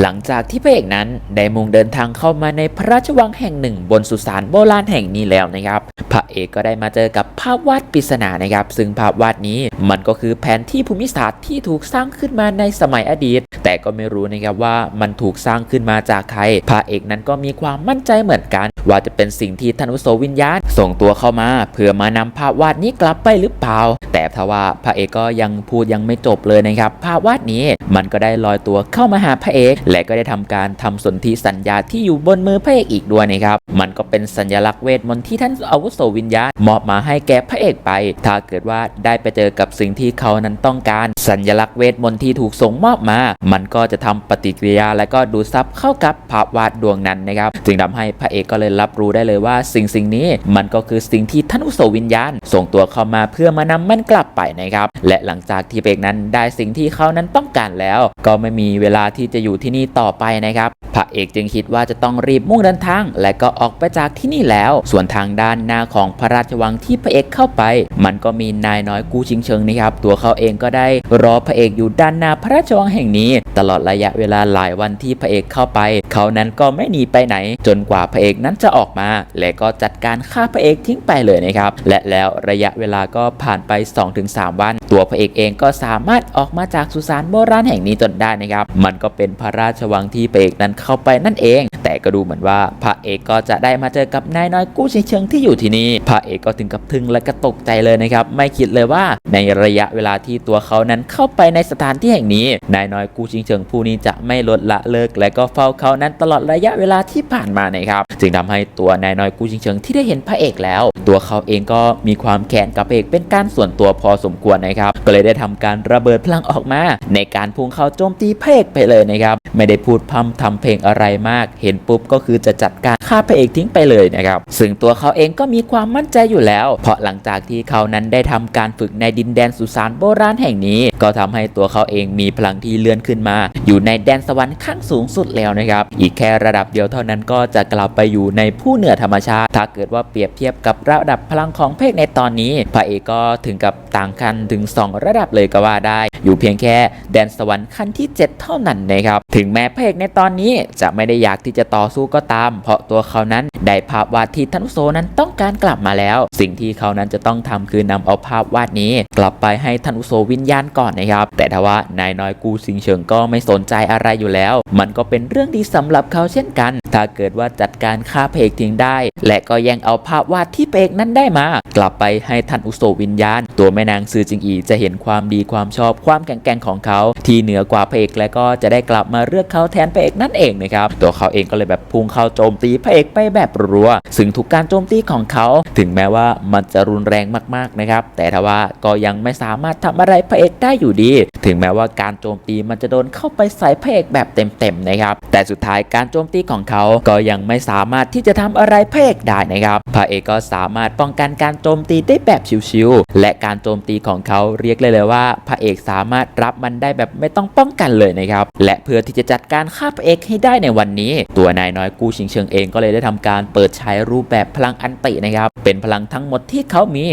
หลังจากที่พระเอกนั้นได้มุ่งเดินทางเข้ามาในพระราชวังแห่งหนึ่งบนสุสานโบราณแห่งนี้แล้วนะครับพระเอกก็ได้มาเจอกับภาพวาดปริศนานะครับ ซึ่งภาพวาดนี้มันก็คือแผนที่ภูมิศาสตร์ที่ถูกสร้างขึ้นมาในสมัยอดีต แต่ก็ไม่รู้นะครับว่ามันถูกสร้างขึ้นมาจากใครพระเอกนั้นก็มีความมั่นใจเหมือนกัน ว่าจะเป็นสิ่งที่ท่านอุโสวิญญาณส่งตัวเข้ามา เพื่อมานำภาพวาดนี้กลับไปหรือเปล่า แต่ทว่าพระเอกก็ยังพูดยังไม่จบเลยนะครับ ภาพวาดนี้มันก็ได้ลอยตัวเข้ามาหาพระเอก และก็ได้ทำการทำสนธิสัญญาที่อยู่บนมือพระเอกอีกด้วยนะครับมันก็เป็นสัญลักษณ์เวทมนต์ที่ท่านอาวุโสวิญญาณมอบมาให้แก่พระเอกไป ถ้าเกิดว่าได้ไปเจอกับสิ่งที่เขานั้นต้องการ สัญลักษณ์เวทมนต์ที่ถูกส่งมอบมา มันก็จะทำปฏิกิริยาและก็ดูซับเข้ากับภาพวาดดวงนั้นนะครับจึงทำให้พระเอกก็เลยรับรู้ได้เลยว่า สิ่งสิ่งนี้มันก็คือสิ่งที่ท่านอุโสวิญญาณ ส่งตัวเข้ามาเพื่อมานำมันกลับไปนะครับและหลังจากที่พระเอกนั้นได้สิ่งที่เขานั้นต้องการแล้ว ก็ไม่มีเวลาที่จะอยู่ที่นี่ต่อไปนะครับพระเอกจึงคิดว่าจะต้องรีบมุ่งเดินทาง และก็ออกไปจากที่นี่แล้ว ส่วนทางด้านนาของพระราชวังที่พระเอกเข้าไป มันก็มีนายน้อยกู้ชิงเชิงนะครับตัวเขาเองก็ได้รอพระเอกอยู่ด้านหน้าพระราชวังแห่งนี้ตลอดระยะเวลาหลายวันที่พระเอกเข้าไป เขานั้นก็ไม่หนีไปไหน จนกว่าพระเอกนั้นจะออกมา และก็จัดการฆ่าพระเอกทิ้งไปเลยนะครับ และแล้วระยะเวลาก็ผ่านไป 2-3 วัน ตัวพระเอกเองก็สามารถออกมาจากสุสานโบราณแห่งนี้จนได้นะครับ มันก็เป็นพระราชวังที่พระเอกนั้นเข้าไปนั่นเอง แต่ก็ดูเหมือนว่าพระเอกก็จะได้มาเจอกับนายน้อยกู้ชิงเชิงที่อยู่ที่นี่พระเอกก็ถึงกับทึ่งและก็ตกใจเลยนะครับ ไม่คิดเลยว่าในระยะเวลาที่ตัวเขานั้นเข้าไปในสถานที่แห่งนี้นายน้อยกู้ชิงเชิงผู้นี้จะไม่ลดละเลิก และก็เฝ้าเขานั้นตลอดระยะเวลาที่ผ่านมานะครับจึงทำให้ตัวนายน้อยกู้ชิงเชิงที่ได้เห็นพระเอกแล้ว ตัวเขาเองก็มีความแค้นกับพระเอกเป็นการส่วนตัวพอสมควรนะครับก็เลยได้ทำการระเบิดพลังออกมา ในการพุ่งเข้าโจมตีพระเอกไปเลยนะครับไม่ได้พูดพร่ำทำเพลงอะไรมาก เห็นปุ๊บก็คือจะจัดการฆ่าพระเอกทิ้งไปเลยนะครับซึ่งตัวเขาเองก็มีความมั่นใจอยู่แล้ว เพราะหลังจากที่เขานั้นได้ทำการฝึกในดินแดนสุสานโบราณแห่งนี้ ก็ทำให้ตัวเขาเองมีพลังที่เลื่อนขึ้นมาอยู่ในแดนสวรรค์ขั้นสูงสุดแล้วนะครับ อีกแค่ระดับเดียวเท่านั้นก็จะกลับไปอยู่ในผู้เหนือธรรมชาติ ถ้าเกิดว่าเปรียบเทียบกับระดับพลังของเพกในตอนนี้พระเอกก็ถึงกับต่างกันถึง 2 ระดับเลยก็ว่าได้ อยู่เพียงแค่แดนสวรรค์ขั้นที่ 7 เท่านั้นนะครับ ถึงแม้พระเอกในตอนนี้จะไม่ได้อยากที่จะต่อสู้ก็ตาม เพราะตัวเขานั้นได้ภาพวาดที่ท่านอุโซนั้นต้องการกลับมาแล้ว สิ่งที่เขานั้นจะต้องทำคือนำเอาภาพวาดนี้ กลับไปให้ท่านอุโซวิญญาณก่อนนะครับ แต่ทว่า นายน้อยกูซิงเฉิงก็ไม่สนใจอะไรอยู่แล้ว มันก็เป็นเรื่องดีสำหรับเขาเช่นกัน ถ้าเกิดว่าจัดการฆ่าเพกทิ้งได้ และก็ยังเอาภาพวาดที่เพกนั้นได้มา กลับไปให้ท่านอุโสวิญญาณ ตัวแม่นางซือจิงอีจะเห็นความดีความชอบความแข็งแกร่งของเขา ที่เหนือกว่าพระเอกและก็จะได้กลับมาเลือกเขาแทนพระเอกนั่นเองนะครับตัวเขาเองก็เลยแบบพุ่งเข้าโจมตีพระเอกไปแบบรัวซึ่งทุกการโจมตีของเขา ถึงแม้ว่ามันจะรุนแรงมากๆนะครับแต่ทว่าก็ยังไม่สามารถทำอะไรพระเอกได้อยู่ดี ถึงแม้ว่าการโจมตีมันจะโดนเข้าไปใส่พระเอกแบบเต็มๆนะครับแต่สุดท้ายการโจมตีของเขาก็ยังไม่สามารถที่จะทำอะไรพระเอกได้นะครับพระเอกก็สามารถป้องกันการโจมตีได้แบบชิวๆและการการโจมตีของเขาเรียกเลยเลยว่า พระเอกสามารถรับมันได้แบบไม่ต้องป้องกันเลยนะครับ และเพื่อที่จะจัดการฆ่าพระเอกให้ได้ในวันนี้ ตัวนายน้อยกู้ชิงเชิงเองก็เลยได้ทำการเปิดใช้รูปแบบพลังอันตินะครับ เป็นพลังทั้งหมดที่เขามี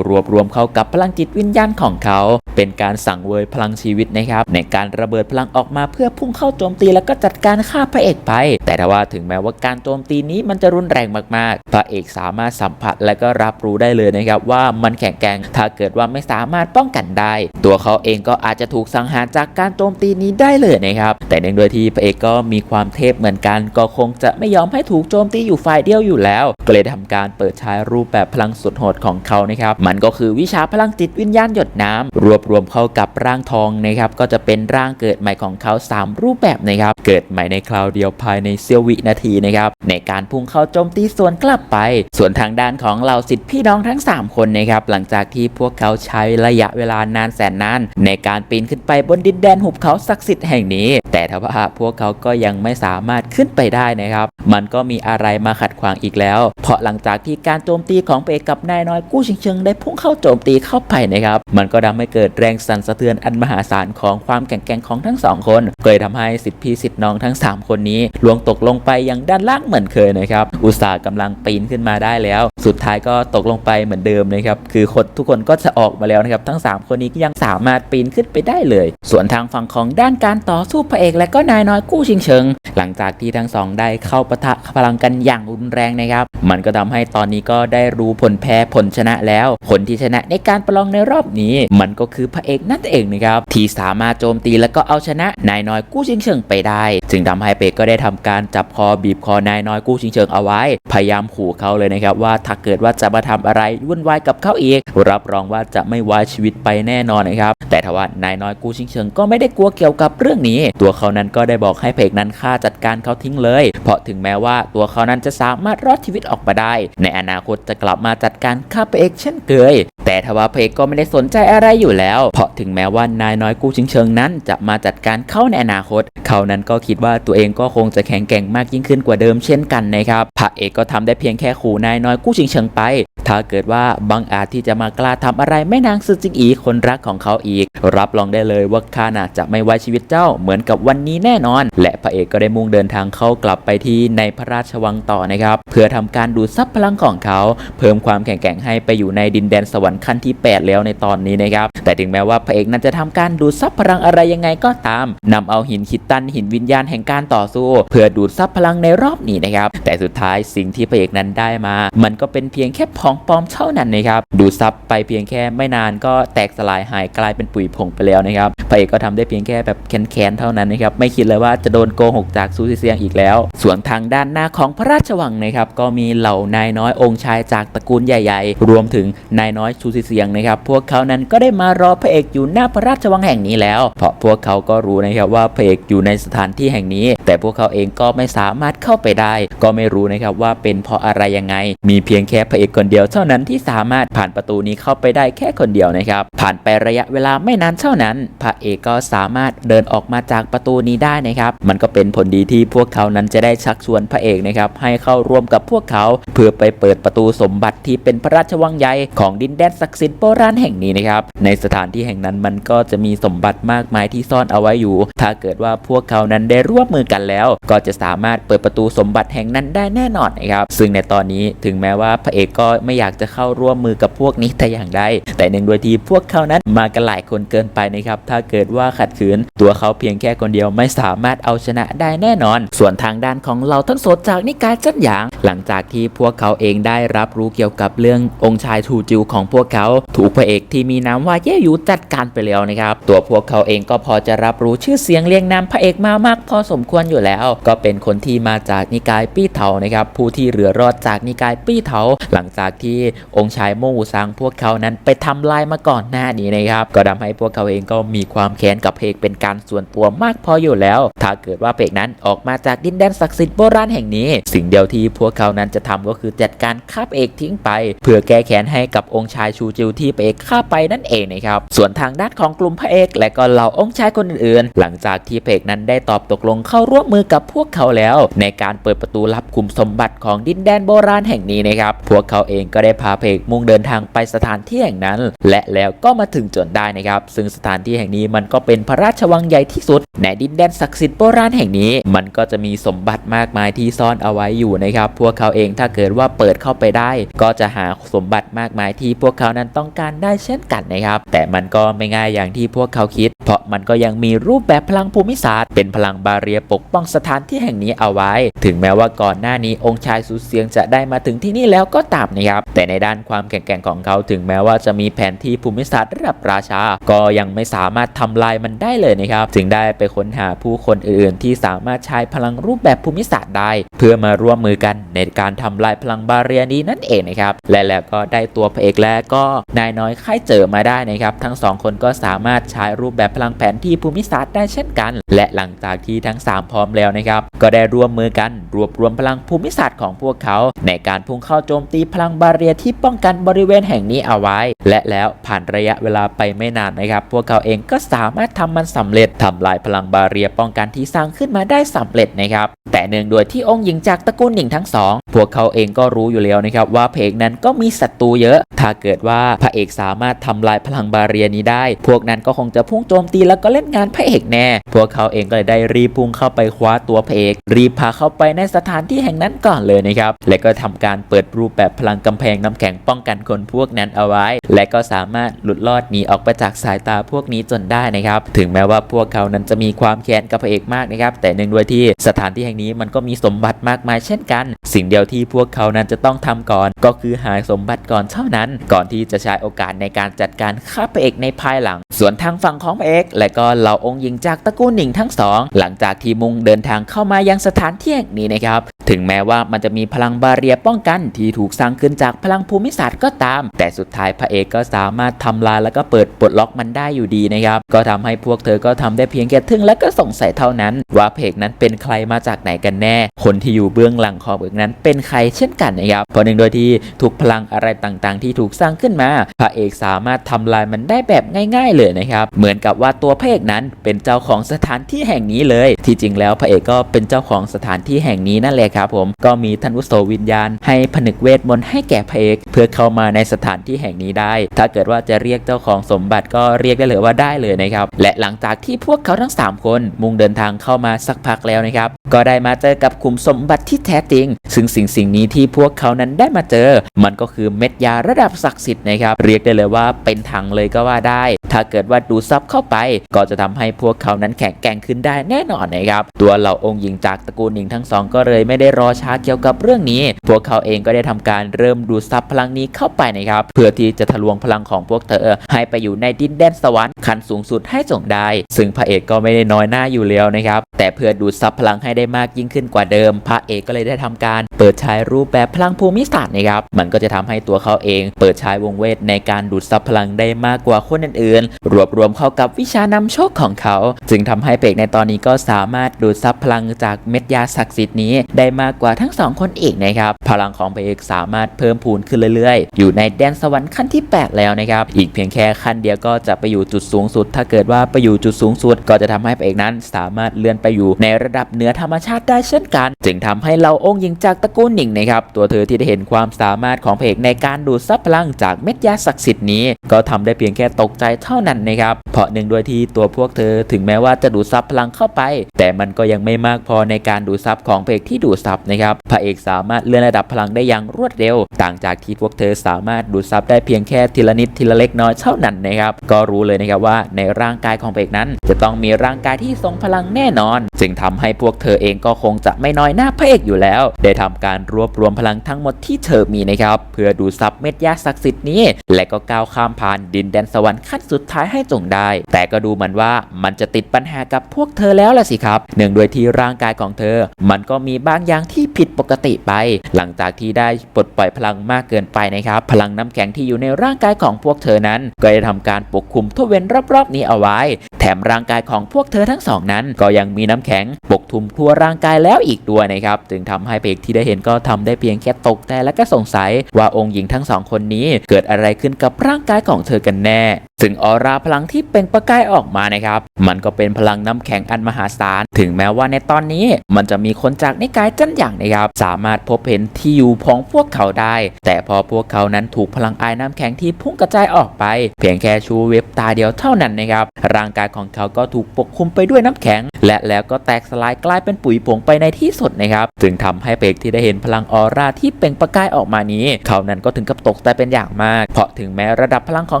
รวบรวมเข้ากับพลังจิตวิญญาณของเขา เป็นการสั่งเวยพลังชีวิตนะครับ ในการระเบิดพลังออกมาเพื่อพุ่งเข้าโจมตีแล้วก็จัดการฆ่าพระเอกไป แต่ถ้าว่าถึงแม้ว่าการโจมตีนี้มันจะรุนแรงมากๆ พระเอกสามารถสัมผัสและก็รับรู้ได้เลยนะครับว่ามันแข็งแกร่งถ้าเกิดว่าไม่สามารถป้องกันได้ ตัวเขาเองก็อาจจะถูกสังหารจากการโจมตีนี้ได้เลยนะครับ แต่เนื่องโดยที่พระเอกก็มีความเทพเหมือนกัน ก็คงจะไม่ยอมให้ถูกโจมตีอยู่ฝ่ายเดียวอยู่แล้ว ก็เลยทำการเปิดใช้รูปแบบพลังสุดโหดของเขานะครับ มันก็คือวิชาพลังจิตวิญญาณหยดน้ำรวบรวมเข้ากับร่างทองนะครับ ก็จะเป็นร่างเกิดใหม่ของเขา 3 รูปแบบนะครับ เกิดใหม่ในคราวเดียวภายในเสี้ยววินาทีนะครับ ในการพุ่งเข้าโจมตีสวนกลับไป ส่วนทางด้านของเหล่าสิทธิพี่น้องทั้ง 3 คนนะครับ หลังจากที่พวกเขาใช้ระยะเวลานานแสนนาน ในการปีนขึ้นไปบนดินแดนหุบเขาศักดิ์สิทธิ์แห่งนี้ แต่ทว่าพวกเขาก็ยังไม่สามารถขึ้นไปได้นะครับ มันก็มีอะไรมาขัดขวางอีกแล้ว เพราะหลังจากที่การโจมตีของเอกับนายน้อยกู้ชิงเชิงได้พุ่งเข้าโจมตีเข้าไปนะครับ มันก็ทำให้เกิดแรงสั่นสะเทือนอันมหาศาลของความแข็งแกร่งของทั้งสองคนก็เลยทำให้สิทธิพี่สิทธิน้องทั้ง 3 คนนี้ลวงตกลงไปยังด้านล่างเหมือนเคยนะครับ อุตสาห์กำลังปีนขึ้นมาได้แล้ว สุดท้ายก็ตกลงไปเหมือนเดิมนะครับ คือคนทุกคนก็จะออกมาแล้วนะครับ ทั้ง 3 คนนี้ก็ยังสามารถปีนขึ้นไปได้เลย ส่วนทางฝั่งของด้านการต่อสู้พระเอก และก็นายน้อยกู้ชิงเชิง หลังจากที่ทั้งสองได้เข้าปะทะพลังกันอย่างรุนแรงนะครับ มันก็ทำให้ตอนนี้ก็ได้รู้ผลแพ้ผลชนะแล้วคนที่ชนะในการประลองในรอบนี้ มันก็คือพระเอกนั่นเองนะครับที่สามารถโจมตีแล้วก็เอาชนะนายน้อยกู้ชิงเชิงไปได้ จึงทำให้เอกก็ได้ทำการจับคอบีบคอนายน้อยกู้ชิงเชิงเอาไว้ พยายามขู่เขาเลยนะครับว่าถ้าเกิดว่าจะมาทำอะไรวุ่นวายกับเขาอีกรับรองว่าจะไม่วายชีวิตไปแน่นอนนะครับ แต่ทว่านายน้อยกู้ชิงเชิงก็ไม่ได้กลัวเกี่ยวกับเรื่องนี้ ตัวเขานั้นก็ได้บอกให้พเอกนั้นฆ่าจัดการเขาทิ้งเลย เพราะถึงแม้ว่าตัวเขานั้นจะสามารถรอดชีวิตออกมาได้ ในอนาคตจะกลับมาจัดการฆ่าเอกเช่นเคยแต่ทว่าพเอกก็ไม่ได้สนใจอะไรอยู่แล้ว เพราะถึงแม้ว่านายน้อยกู้ชิงเชิงนั้น จะมาจัดการเขาในอนาคต เขานั้นก็คิดว่าตัวเองก็คงจะแข็งแกร่งมากยิ่งขึ้นกว่าเดิมเช่นกันนะครับพระเอกก็ทำได้เพียงแค่ขู่นายน้อยกู้ชิงเชิงไป ถ้าเกิดว่าบังอาจที่จะมากล้าทำอะไรแม่นางซือจิงอีคนรักของเขาอีก รับรองได้เลยว่าข้าน่ะจะไม่ไว้ชีวิตเจ้าเหมือนกับวันนี้แน่นอน และพระเอกก็ได้มุ่งเดินทางเข้ากลับไปที่ในพระราชวังต่อนะครับ เพื่อทำการดูดซับพลังของเขา เพิ่มความแข็งแกร่งให้ไปอยู่ในดินแดนสวรรค์ขั้นที่ 8 แล้วในตอนนี้นะครับ แต่ถึงแม้ว่าพระเอกนั้นจะทำการดูดซับพลังอะไรยังไงก็ตามนำเอาหินคิดตันหินวิญญาณแห่งการต่อสู้ เพื่อดูดซับพลังในรอบนี้นะครับ แต่สุดท้ายสิ่งที่พระเอกนั้นได้มา มันก็เป็นเพียงแค่ของปลอมเท่านั้นนะครับ ดูดซับไปเพียงแค่ไม่นานก็แตกสลายหายกลายเป็นปุ๋ยผงไปแล้วนะครับพระเอกก็ทำได้เพียงแค่แบบแค้นๆเท่านั้นนะครับไม่คิดเลยว่าจะโดนโกหกจากซูซิเซียงอีกแล้ว ส่วนทางด้านหน้าของพระราชวังนะครับก็มีเหล่านายน้อยองค์ชายจากตระกูลใหญ่ ๆ รวมถึงนายน้อยซูซิเซียงนะครับพวกเขานั้นก็ได้มารอพระเอกอยู่หน้าพระราชวังแห่งนี้แล้ว เพราะพวกเขาก็รู้นะครับว่าพระเอกอยู่ในสถานที่แห่งนี้ แต่พวกเขาเองก็ไม่สามารถเข้าไปได้ ก็ไม่รู้นะครับว่าเป็นเพราะอะไรยังไง มีเพียงแค่พระเอกคนเดียวเท่านั้นที่สามารถผ่านประตูนี้เข้าไปได้แค่คนเดียวนะครับ ผ่านไประยะเวลาไม่นานเท่านั้น พระเอกก็สามารถเดินออกมาจากประตูนี้ได้นะครับ มันก็เป็นผลดีที่พวกเขานั้นจะได้ชักชวนพระเอกนะครับให้เข้าร่วมกับพวกเขา เพื่อไปเปิดประตูสมบัติที่เป็นพระราชวังใหญ่ของดินแดนศักดิ์สิทธิ์โบราณแห่งนี้นะครับในสถานที่แห่งนั้นมันก็จะมีสมบัติมากมายที่ซ่อนเอาไว้อยู่ ถ้าเกิดว่าพวกเขานั้นได้ร่วมมือกันแล้ว ก็จะสามารถเปิดประตูสมบัติแห่งนั้นได้แน่นอนนะครับ ซึ่งในตอนนี้ถึงแม้ว่าพระเอกก็ไม่อยากจะเข้าร่วมมือกับพวกนี้แต่อย่างใดแต่หนึ่งโดยที่พวกเขานั้นมากันหลายคนเกินไปนะครับถ้าเกิดว่าขัดขืน ตัวเขาเพียงแค่คนเดียวไม่สามารถเอาชนะได้แน่นอน ส่วนทางด้านของเราทั้งโสดจากนิกายจันหยาง หลังจากที่พวกเขาเองได้รับรู้เกี่ยวกับเรื่ององค์ชายทูจิวของพวกเขา ถูกพระเอกที่มีนามว่าเย่หยูจัดการไปแล้วนะครับตัวพวกเขาเองก็พอจะรับรู้ชื่อเสียงเรียงนามพระเอกมามากพอสมควรอยู่แล้ว ก็เป็นคนที่มาจากนิกายปี้เถานะครับผู้ที่เหลือรอดจากนิกายปี้เถาหลังจากที่องค์ชายโมวูซังพวกเขานั้นไปทำลายมาก่อนหน้านี้นะครับก็ทำให้พวกเขาเองก็มีความแค้นกับเพกเป็นการส่วนตัวมากพออยู่แล้ว ถ้าเกิดว่าเพกนั้นออกมาจากดินแดนศักดิ์สิทธิ์โบราณแห่งนี้ สิ่งเดียวที่พวกเขานั้นจะทำก็คือจัดการฆ่าเอกทิ้งไป เพื่อแก้แค้นให้กับองค์ชายชูจิวที่เอกฆ่าไปนั่นเองนะครับส่วนทางด้านของกลุ่มพระเอก และก็เหล่าองค์ชายคนอื่นๆ หลังจากที่เอกนั้นได้ตอบตกลงเข้าร่วมมือกับพวกเขาแล้ว ในการเปิดประตูรับคุมสมบัติของดินแดนโบราณแห่งนี้นะครับพวกเขาเองก็ได้พาเอกมุ่งเดินทางไปสถานที่แห่งนั้น และแล้วก็มาถึงจนได้นะครับ ซึ่งสถานที่แห่งนี้มันก็เป็นพระราชวังใหญ่ที่สุดในดินแดนศักดิ์สิทธิ์โบราณแห่งนี้ มันก็จะมีสมบัติมากมายที่ซ่อนเอาไว้อยู่นะครับ พวกเขาเองถ้าเกิดว่าเปิดเข้าไปได้ ก็จะหาสมบัติมากมายที่พวกเขานั้นต้องการได้เช่นกันนะครับ แต่มันก็ไม่ง่ายอย่างที่พวกเขาคิด เพราะมันก็ยังมีรูปแบบพลังภูมิศาสตร์ เป็นพลังบาเรียปกป้องสถานที่แห่งนี้เอาไว้ ถึงแม้ว่าก่อนหน้านี้องค์ชายสุเสียงจะได้มาถึงที่นี่แล้วก็ตามนะครับ แต่ในด้านความแข็งแกร่งของเขาถึงแม้ว่าจะมีแผนที่ภูมิศาสตร์ระดับราชา ก็ยังไม่สามารถทำลายมันได้เลยนะครับ จึงได้ไปค้นหาผู้คนอื่นๆ ที่สามารถใช้พลังรูปแบบภูมิศาสตร์ได้ เพื่อมาร่วมมือกันในการทำลายพลังบาเรียนี้นั่นเองนะครับ และแล้วก็ได้ตัวพระเอกและก็นายน้อยค่ายเจอมาได้นะครับ ทั้งสองคนก็สามารถใช้รูปแบบพลังแผนที่ภูมิศาสตร์ได้เช่นกัน และหลังจากที่ทั้ง 3 พร้อมแล้วนะครับ ก็ได้ร่วมมือกันรวบรวมพลังภูมิศาสตร์ของพวกเขา ในการพุ่งเข้าโจมตีพลังบาเรียที่ป้องกันบริเวณแห่งนี้เอาไว้และแล้วผ่านระยะเวลาไปไม่นานนะครับ พวกเขาเองก็สามารถทำมันสำเร็จทำลายพลังบาเรียป้องกันที่สร้างขึ้นมาได้สำเร็จนะครับ แต่เนื่องด้วยที่องค์หญิงจากตระกูลหนิงทั้งสองพวกเขาเองก็รู้อยู่แล้วนะครับว่าพระเอกนั้นก็มีศัตรูเยอะ ถ้าเกิดว่าพระเอกสามารถทำลายพลังบาเรียนี้ได้ พวกนั้นก็คงจะพุ่งโจมตีแล้วก็เล่นงานพระเอกแน่ พวกเขาเองก็เลยได้รีบพุ่งเข้าไปคว้าตัวพระเอก รีบพาเข้าไปในสถานที่แห่งนั้นก่อนเลยนะครับ และก็ทำการเปิดรูปแบบพลังกำแพงน้ำแข็งป้องกันคนพวกนั้นเอาไว้และก็สามารถหลุดรอดหนีออกไปจากสายตาพวกนี้จนได้นะครับ ถึงแม้ว่าพวกเขานั้นจะมีความแค้นกับพระเอกมากนะครับ แต่เนื่องด้วยที่สถานที่แห่งนี้มันก็มีสมบัติมากมายเช่นกัน สิ่งเดียวที่พวกเขานั้นจะต้องทำก่อน ก็คือหาสมบัติก่อนเท่านั้น ก่อนที่จะใช้โอกาสในการจัดการฆ่าพระเอกในภายหลัง ส่วนทางฝั่งของพระเอก และก็เหล่าองค์หญิงจากตระกูลหนิงทั้งสอง หลังจากที่มุ่งเดินทางเข้ามายังสถานที่แห่งนี้นะครับ ถึงแม้ว่ามันจะมีพลังบาเรียป้องกันที่ถูกสร้างขึ้นจากพลังภูมิศาสตร์ก็ตาม แต่สุดท้ายพระเอกก็สามารถทำลายแล้วก็เปิดปลดล็อกมันได้อยู่ดีนะครับ ก็ทำให้พวกเธอก็ทำได้เพียงแค่ทึ่งและก็สงสัยเท่านั้น ว่าเอกนั้นเป็นใครมาจากไหนกันแน่ คนที่อยู่เบื้องหลังของเอกนั้นเป็นใครเช่นกันนะครับเพราะหนึ่งโดยที่ทุกพลังอะไรต่างๆ ที่ถูกสร้างขึ้นมา พระเอกสามารถทำลายมันได้แบบง่าย ๆ เลยนะครับ เหมือนกับว่าตัวพระเอกนั้นเป็นเจ้าของสถานที่แห่งนี้เลย ที่จริงแล้วพระเอกก็เป็นเจ้าของสถานที่แห่งนี้นั่นแหละครับผมก็มีท่านวุโสวิญญาณ ให้ผนึกเวทมนต์ให้แก่พระเอกเพื่อเข้ามาในสถานที่แห่งนี้ได้ ถ้าเกิดว่าจะเรียกเจ้าของสมบัติก็เรียกได้เลยว่าได้เลยนะครับ และหลังจากที่พวกเขาทั้ง 3 คนมุ่งเดินทางเข้ามาสักพักแล้วนะครับ ก็ได้มาเจอกับขุมสมบัติที่แท้จริง ซึ่งสิ่งสิ่งนี้ที่พวกเขานั้นได้มาเจอ มันก็คือเม็ดยาระดับศักดิ์สิทธิ์นะครับ เรียกได้เลยว่าเป็นถังเลยก็ว่าได้ ถ้าเกิดว่าดูดซับเข้าไป ก็จะทำให้พวกเขานั้นแข็งแกร่งขึ้นได้แน่นอนนะครับตัวเหล่าองค์หญิงจากตระกูลหนิงทั้งสองก็เลยไม่ได้รอช้าเกี่ยวกับเรื่องนี้ พวกเขาเองก็ได้ทำการเริ่มดูดซับพลังนี้เข้าไปนะครับเพื่อที่จะทะลวงพลังของพวกเธอให้ไปอยู่ในดินแดนสวรรค์ขั้นสูงสุดให้จงได้ ซึ่งพระเอกก็ไม่ได้น้อยหน้าอยู่แล้วนะครับแต่เพื่อดูดซับพลังให้ได้มากยิ่งขึ้นกว่าเดิม พระเอกก็เลยได้ทำการเปิดใช้รูปแบบพลังภูมิศาสตร์นะครับมันก็จะทำให้ตัวเขาเอง เปิดใช้วงเวทในการดูดซับพลังได้มากกว่าคนอื่นๆรวบรวมเข้ากับวิชานำโชคของเขา จึงทำให้เปกในตอนนี้ก็สามารถดูดซับพลังจากเม็ดยาศักดิ์สิทธิ์นี้ได้มากกว่าทั้งสองคนอีกนะครับพลังของพเอกสามารถเพิ่มพูนขึ้นเรื่อยๆ อยู่ในแดนสวรรค์ขั้นที่ 8 แล้วนะครับอีกเพียงแค่ขั้นเดียวก็จะไปอยู่จุดสูงสุด ถ้าเกิดว่าไปอยู่จุดสูงสุด ก็จะทำให้พเอกนั้น สามารถเลื่อนไปอยู่ในระดับเหนือธรรมชาติได้เช่นกัน จึงทำให้เราองค์หญิงจากตระกูลหนิงนะครับตัวเธอที่ได้เห็นความสามารถของพเอกในการดูดซับพลังจากเม็ดยาศักดิ์สิทธิ์นี้ ก็ทำได้เพียงแค่ตกใจเท่าานั้นนะครับ เพราะหนึ่งด้วยที่ตัวพวกเธอถึงแม้ว่าจะดูดซับพลังเข้าไป แต่มันก็ยังไม่มากพอในการดูดซับของพระเอกที่ดูดซับนะครับพระเอกสามารถเลื่อนระดับพลังได้อย่างรวดเร็ว ต่างจากที่พวกเธอสามารถดูดซับได้เพียงแค่ทีละนิดทีละเล็กน้อยเท่านั้นนะครับก็รู้เลยนะครับว่าในร่างกายของพระเอกนั้น จะต้องมีร่างกายที่ทรงพลังแน่นอน จึงทำให้พวกเธอเองก็คงจะไม่น้อยหน้าพระเอกอยู่แล้ว ได้ทำการรวบรวมพลังทั้งหมดที่เธอมีนะครับเพื่อดูดซับเม็ดยาศักดิ์สิทธิ์นี้ และก็ก้าวข้ามผ่านดินแดนสวรรค์ขั้นสุดท้ายให้จงได้ แต่ก็ดูเหมือนว่ามันจะติดปัญหากับพวกเธอแล้วล่ะสิครับเนื่องด้วยที่ร่างกายของเธอ มันก็มีบางอย่างที่ผิดปกติไป หลังจากที่ได้ปลดปล่อยพลังมากเกินไปนะครับ พลังน้ำแข็งที่อยู่ในร่างกายของพวกเธอนั้น ก็ได้ทำการปกคลุมทั่วเว้นรอบๆนี้เอาไว้ แถมร่างกายของพวกเธอทั้งสองนั้น ก็ยังมีน้ำแข็งปกคลุมทั่วร่างกายแล้วอีกด้วยนะครับจึงทำให้เพกที่ได้เห็นก็ทำได้เพียงแค่ตกใจและก็สงสัยว่าองค์หญิงทั้งสองคนนี้เกิดอะไรขึ้นกับร่างกายของเธอกันแน่ ซึ่งออร่าพลังที่เปล่งประกายออกมานะครับ มันก็เป็นพลังน้ำแข็งอันมหาศาล ถึงแม้ว่าในตอนนี้ มันจะมีคนจากนิกายจันอย่างนะครับ สามารถพบเห็นที่อยู่ของพวกเขาได้ แต่พอพวกเขานั้นถูกพลังอายน้ำแข็งที่พุ่งกระจายออกไป เพียงแค่ชูเว็บตาเดียวเท่านั้นนะครับ ร่างกายของเขาก็ถูกปกคลุมไปด้วยน้ำแข็ง และแล้วก็แตกสลายกลายเป็นปุ๋ยผงไปในที่สุดนะครับ จึงทำให้เปกที่ได้เห็นพลังออร่าที่เปล่งประกายออกมานี้ เขานั้นก็ถึงกับตกใจเป็นอย่างมาก เพราะถึงแม้ระดับพลังของ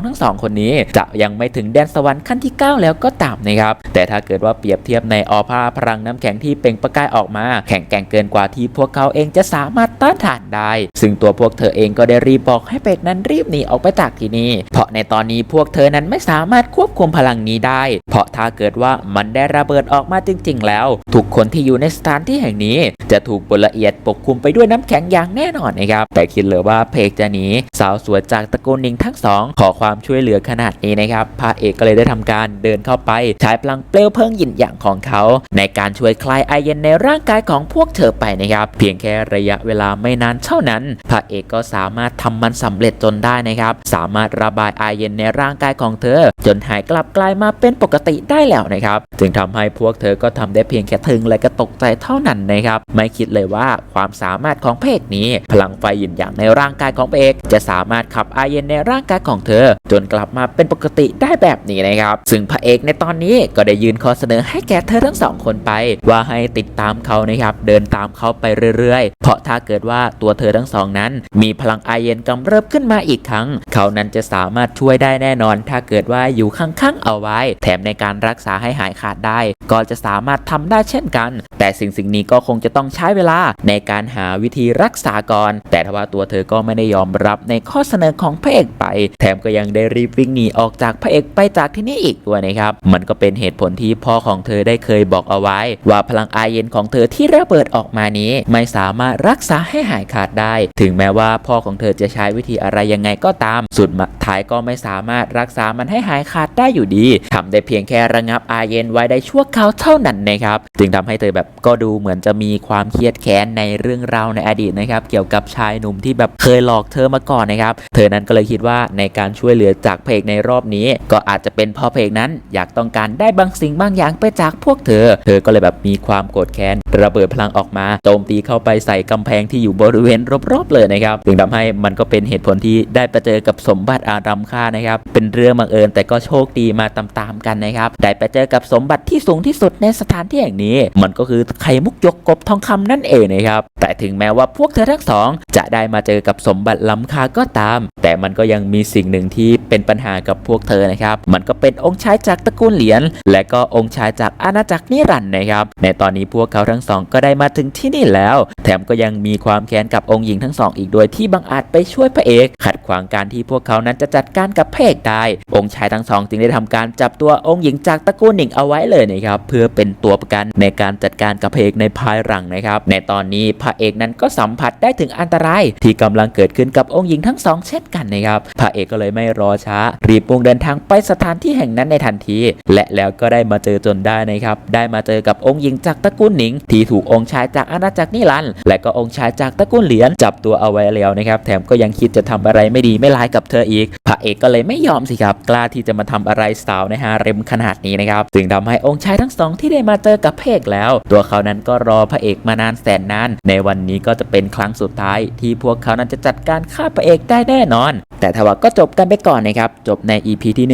ทั้งสองคนนี้จะยังไม่ถึงแดนสวรรค์ขั้นที่ 9 แล้วก็ตามนะครับแต่ถ้าเกิดว่าเปรียบเทียบในออภาพลังน้ำแข็งที่เปล่งประกายออกมา แข็งแกร่งเกินกว่าที่พวกเขาเองจะสามารถต้านทานได้ ซึ่งตัวพวกเธอเองก็ได้รีบบอกให้เป็กนั้นรีบหนีออกไปจากที่นี่เพราะในตอนนี้พวกเธอนั้นไม่สามารถควบคุมพลังนี้ได้ เพราะถ้าเกิดว่ามันได้ระเบิดออกมาจริง ๆ แล้ว ทุกคนที่อยู่ในสถานที่แห่งนี้ จะถูกบทละเอียดปกคลุมไปด้วยน้ำแข็งอย่างแน่นอนนะครับแต่คิดเลยว่าเพกจะหนีสาวสวยจากตระกูลนิงทั้งสองขอความช่วยเหลือขนาดนี้นะครับพระเอกก็เลยได้ทำการเดินเข้าไปใช้พลังเปลวเพลิงหยินอย่างของเขา ในการช่วยคลายไอเย็นในร่างกายของพวกเธอไปนะครับ เพียงแค่ระยะเวลาไม่นานเท่านั้นพระเอกก็สามารถทำมันสำเร็จจนได้นะครับ สามารถระบายไอเย็นในร่างกายของเธอ จนหายกลับกลายมาเป็นปกติได้แล้วนะครับจึงทำให้พวกเธอก็ทำได้เพียงแค่ทึงและก็ตกใจเท่านั้นนะครับ ไม่คิดเลยว่าความสามารถของพระเอกนี้ พลังไฟหยินหยางในร่างกายของเอก จะสามารถขับไอเย็นในร่างกายของเธอ จนกลับมาเป็นปกติได้แบบนี้นะครับ ซึ่งพระเอกในตอนนี้ก็ได้ยื่นข้อเสนอให้แก่เธอทั้งสองคนไป ว่าให้ติดตามเขานะครับเดินตามเขาไปเรื่อยๆ เพราะถ้าเกิดว่าตัวเธอทั้งสองนั้น มีพลังไอเย็นกำเริบขึ้นมาอีกครั้ง เขานั้นจะสามารถช่วยได้แน่นอน ถ้าเกิดว่าอยู่ข้างๆเอาไว้ แถมในการรักษาให้หายขาดได้ ก็จะสามารถทำได้เช่นกัน แต่สิ่งสิ่งนี้ก็คงจะต้องใช้เวลาในการหาวิธีรักษาก่อน แต่ทว่าตัวเธอก็ไม่ได้ยอมรับในข้อเสนอของพระเอกไป แถมก็ยังได้รีบวิ่งหนีออกจากพระเอกไปจากที่นี่อีกด้วยนะครับ มันก็เป็นเหตุผลที่พ่อของเธอได้เคยบอกเอาไว้ ว่าพลังอาเย็นของเธอที่ระเบิดออกมานี้ ไม่สามารถรักษาให้หายขาดได้ ถึงแม้ว่าพ่อของเธอจะใช้วิธีอะไรยังไงก็ตาม สุดท้ายก็ไม่สามารถรักษามันให้หายขาดได้อยู่ดีทำได้เพียงแค่ระงับอาเย็นไว้ได้ชั่วคราวเท่านั้นนะครับ จึงทำให้เธอแบบก็ดูเหมือนจะมีความเครียดแค้นในเรื่องราวในอดีตนะครับ เกี่ยวกับชายหนุ่มที่แบบเคยหลอกเธอมาก่อนนะครับ เธอนั้นก็เลยคิดว่าในการช่วยเหลือจากเพลงในรอบนี้ ก็อาจจะเป็นเพ่อเพลงนั้น อยากต้องการได้บางสิ่งบางอย่างไปจากพวกเธอ เธอก็เลยแบบมีความโกรธแค้นระเบิดพลังออกมาโจมตีเข้าไปใส่กำแพงที่อยู่บริเวณรอบๆเลยนะครับจึงทำให้มันก็เป็นเหตุผลที่ได้ไปเจอกับสมบัติอารัมค่านะครับ เป็นเรื่องบังเอิญแต่ก็โชคดีมาตามๆกันนะครับ ได้ไปเจอกับสมบัติที่สูงที่สุดในสถานที่แห่งนี้ มันก็คือไข่มุกยกกบทองคำนั่นเองนะครับ แต่ถึงแม้ว่าพวกเธอทั้งสอง จะได้มาเจอกับสมบัติล้ำค่าก็ตาม แต่มันก็ยังมีสิ่งหนึ่งที่เป็นปัญหากับพวกเธอนะครับ มันก็เป็นองค์ชายจากตระกูลเหรียญและก็องค์ชายจากอาณาจักรนิรันดร์นะครับ ในตอนนี้พวกเขาทั้งสองก็ได้มาถึงที่นี่แล้ว แถมก็ยังมีความแค้นกับองค์หญิงทั้งสองอีกด้วยที่บังอาจไปช่วยพระเอก ขัดขวางการที่พวกเขานั้นจะจัดการกับพระเอกได้ องค์ชายทั้งสองจึงได้ทำการจับตัวองค์หญิงจากตระกูลหนิงเอาไว้เลยนะครับเพื่อเป็นตัวประกันในการจัดการกับพระเอกในภายหลังนะครับ ในตอนนี้พระเอกนั้นก็สัมผัสได้ถึงอันตรายที่กำลังเกิดขึ้นกับองค์หญิงทั้งสองเช่นกันนะครับพระเอกก็เลยไม่รอช้ารีบมุ่งเดินนทางไปสถานที่แห่งนั้นในทันที และแล้วก็ได้มาเจอจนได้นะครับ ได้มาเจอกับองค์หญิงจากตระกูลหนิง ที่ถูกองค์ชายจากอาณาจักรนิรันด์และก็องค์ชายจากตระกูลเหรียญจับตัวเอาไว้แล้วนะครับ แถมก็ยังคิดจะทำอะไรไม่ดีไม่ร้ายกับเธออีก พระเอกก็เลยไม่ยอมสิครับ กล้าที่จะมาทำอะไรสาวในฮาเร็มขนาดนี้นะครับ จึงทำให้องค์ชายทั้งสองที่ได้มาเจอกับพระเอกแล้ว ตัวเขานั้นก็รอพระเอกมานานแสนนาน ในวันนี้ก็จะเป็นครั้งสุดท้าย ที่พวกเขานั้นจะจัดการฆ่าพระเอกได้แน่นอน แต่ทว่าก็จบกันไปก่อนนะครับ จบใน EP ที่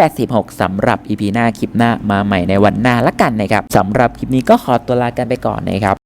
186สำหรับ EP หน้าคลิปหน้ามาใหม่ในวันหน้าละกันนะครับสำหรับคลิปนี้ก็ขอตัวลากันไปก่อนนะครับ